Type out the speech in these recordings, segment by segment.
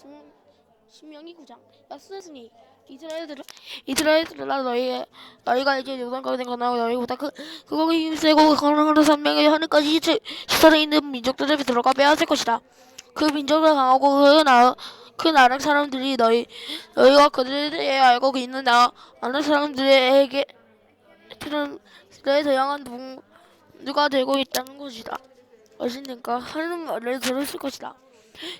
신- 신명기 9장 야스니 이스라엘들아 너희 너희가 이제 요단강에 건너고 너희보다 그 그거 힘세고 강하는 산명의 하늘까지 시- 시설에 있는 민족들을 들어가 빼앗을 것이다. 그 민족을 강하고 그 나, 그 나라 사람들이 너희 너희가 그들에 대해 알고 있는 나 아는 사람들에게 들에 대항한 누, 누가 되고 있다는 것이다. 어신님과 하는 말을 들었을 것이다.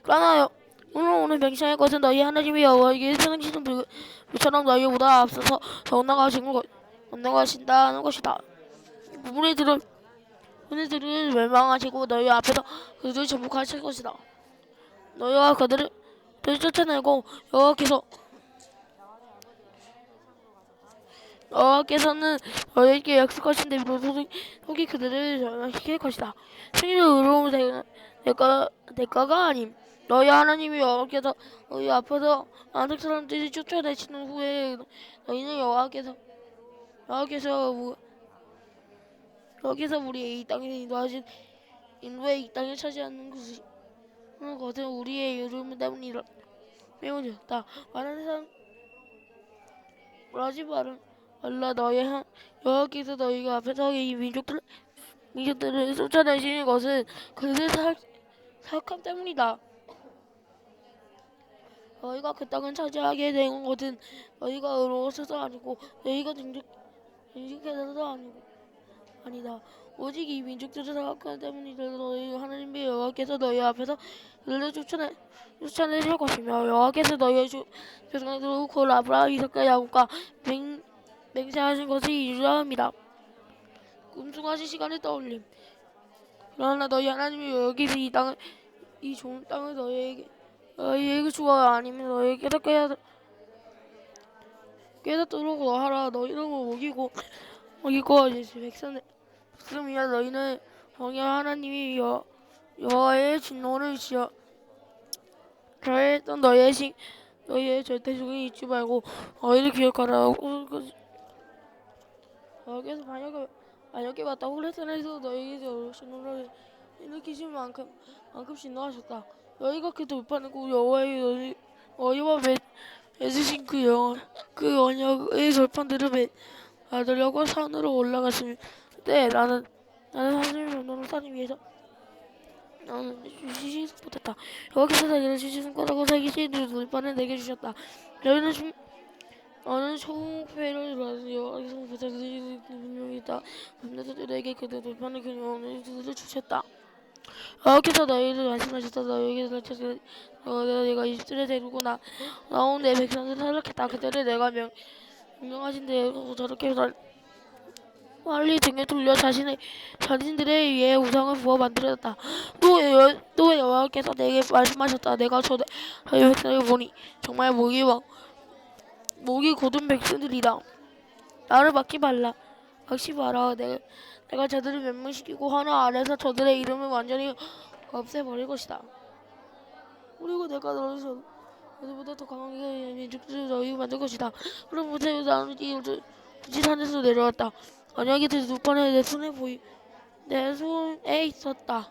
그러나 오늘 오늘 맹세할 것은 너희 하나님의 여호와에게 불, 불처럼 너희보다 앞서서 더 나가신 것, 나가신다는 것이다. 부분에 들은 그들을 멸망하시고 너희 앞에서 그들을 전복하실 것이다. 너희와 그들을 쫓아내고 여호와께서 여호와께서는 너희에게 약속하신 대로 속이 그들을 멸망시킬 것이다. 생일의 의로운 대- 대가 대가가 아님 너희 하나님이 여호와께서 너희 앞에서 아는 사람들이 쫓아내시는 후에 너희는 여호와께서 여호와께서 우- 여기서 우리의 이 땅에 인도하신 인도의 이 땅을 차지하는 것이 것은 우리의 이름 때문이라. 매우 좋다. 말하는 사람 말하지 말은 말라. 너희 한 여호와께서 너희가 앞에서 이 민족들 민족들을 쫓아내시는 것은 그들의 사, 사악함 때문이다. 너희가 그 땅을 차지하게 된 것은 너희가 의로워서도 아니고 너희가 능력 능력해서도 아니고 아니다. 오직 이 민족들의 사악함 때문이다. 너희 하나님의 여호와께서 너희 앞에서 그들을 쫓아내 쫓아내실 것이며 여호와께서 너희의 주 백성들을 곧 아브라함 이삭과 야곱과 맹 맹세하신 것이 이러함이다. 꿈중하신 시간을 떠올림. 그러나 너희 하나님이 여기서 이 땅을 이 좋은 땅을 너희에게 너희에게 주어 아니면 너희에게서 깨닫 깨닫도록 하라. 너희는 먹이고 먹이고 이제 백성을 백성이야 너희는. 정의 하나님이 여 여호와의 진노를 지어 그랬던 너희의 신 너희의 절대 중에 잊지 말고 너희를 기억하라. 여기서 만약에 만약에 맞다 호레산에서 너희에게 신호를 일으키신 만큼 만큼 신노하셨다. 너희가 그 돌판이고 여호와의 너희 너희와 맺, 맺으신 그 영, 그 언약의 돌판들을 맺, 받으려고 산으로 올라갔으니 네 나는 나는 하나님의 명령을 산을 위해서 나는 주시지 못했다. 여호와께서 내게 주신 손가락으로 새기신 돌판을 내게 주셨다. 너희는 중 나는 총회를 받은 여호와께서 그들이 분명이다. 밤낮에 내게 그들 돌판을 그녀는 그들을 주셨다. 여호와께서 너희를 말씀하셨다. 너희에게 가르쳐서 어, 내가 이스라엘 데리고 나 나온 내 백성들을 탈락했다. 그들을 내가 명 명령하신 대로 저렇게 날 빨리 등에 돌려 자신의 자신들의 위에 우상을 부어 만들었다. 또, 여호와께서 내게 말씀하셨다. 내가 저 백성을 보니 정말 목이 와 목이 곧은 백성들이다. 나를 막지 말라. 막지 마라. 내가, 내가 저들을 멸망시키고 하나 아래서 저들의 이름을 완전히 없애버릴 것이다. 그리고 내가 저- 너희보다 더 강하게 민족들을 너희 만들 것이다. 그럼 모세 나는 이 부지산에서 내려왔다. 언약이 두 번에 내 손에 보이 내 손에 있었다.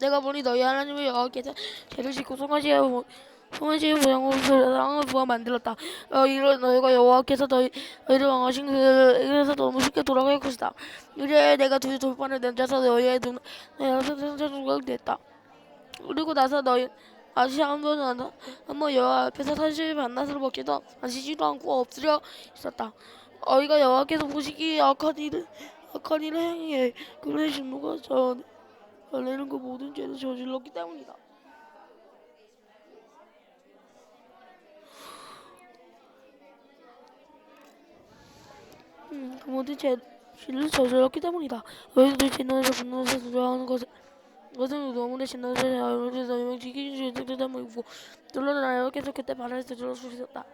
내가 보니 너희 하나님의 여호와께서 죄를 짓고 송아지의 송아지의 모양으로 땅을 부어 만들었다. 어, 이런 너희가 여호와께서 너희 너희를 왕하신 그에서 너무 쉽게 돌아갈 것이다. 이래 내가 두 돌판을 던져서 너희의 눈 너희의 생생자 중각 냈다. 그리고 나서 너희 다시 한번 한번 여호와 앞에서 사실 만나서 먹기도 마시지도 않고 엎드려 있었다. 너희가 여호와께서 보시기에 악한 일을 악한 일을 행해 그의 진노가 저 원래는 그 모든 죄를 저질렀기 때문이다. 음, 그 모든 죄를 저질렀기 때문이다. 너희들 진노에서 분노해서 두려워하는 것은 것은 너무나 진노에서 자유로워서 명지기 죄들 때문이고 놀라는 아여께서 그때 말을 저질러 주셨다.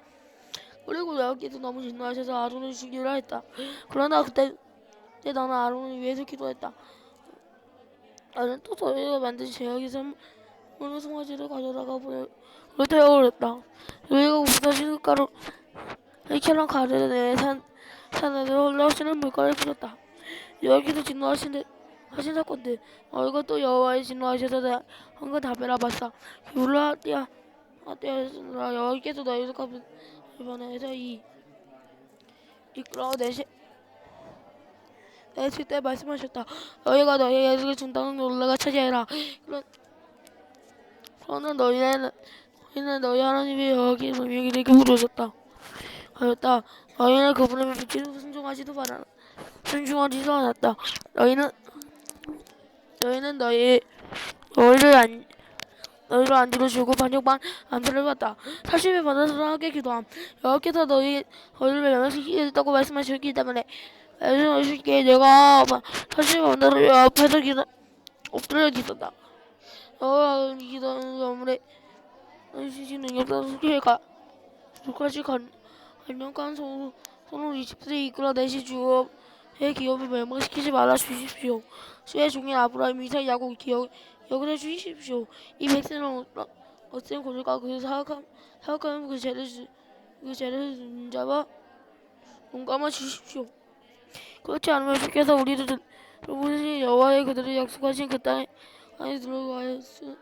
그리고 여호께서 너무 진노하셔서 아론을 죽이려 했다. 그러나 그때 그때 나는 아론을 위해서 기도했다. 나는 또 저희가 만든 제약에서 어느 송아지를 가져다가 보내 태워버렸다. 저희가 부서진 가루 이처럼 가르내 산 산에서 올라오시는 물가를 뿌렸다. 여기서 진노하시는 하신 사건들 너희가 또 여호와의 진노하셔서 한건 다 베라 봤사. 불라 띠야 아띠야 여호와께서 너희를 갚은 이번에서 이 이끌어 내시 내실 때 말씀하셨다. 너희가 너희에게 준 땅을 올라가 차지해라. 그런 그러나 너희는 너희는 너희 하나님의 여호와께 명령이를 부르셨다. 하였다 너희는 그분의 빛으로 순종하지도 말아라 순종하지도 않았다. 너희는 너희는 너희 너희를 안 너희를 안 들어주고 반역만 암살을 받다. 40일 받아서 하게 기도함. 여호와께서 너희 너희를 멸망시키겠다고 말씀하셨기 때문에 말씀하실게 내가 40일 받아서 여 앞에서 기도 엎드려 기도다. 너와 기도하는 영물에 주신 능력과 수기가 두가지 간 손 손으로 20세 이끌어 내시 주업의 기업을 멸망시키지 말아 주십시오. 수의 종인 아브라함 이삭 야곱 기억 여기를 주십시오. 이 백성을 어- 어떤 고들과 그 사악함 사악함 그 죄를 주- 그 죄를 준 자와 용감하 주십시오. 그렇지 않으면 주께서 우리를 우리 여호와의 그들을 약속하신 그 땅에 안에 들어갈 수,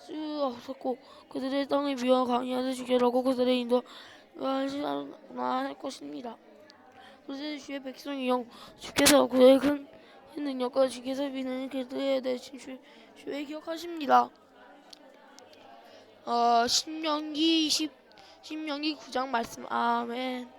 수 없었고 그들의 땅에 미워 강의하는 주께라고 그들의 인도 하시나 할 것입니다. 그들의 주의 백성이 영 주께서 그의 큰 능력과 주께서 비는 그들에 대신 주, 주의 기억하십니다. 어, 신명기 10 신명기 9장 말씀 아멘.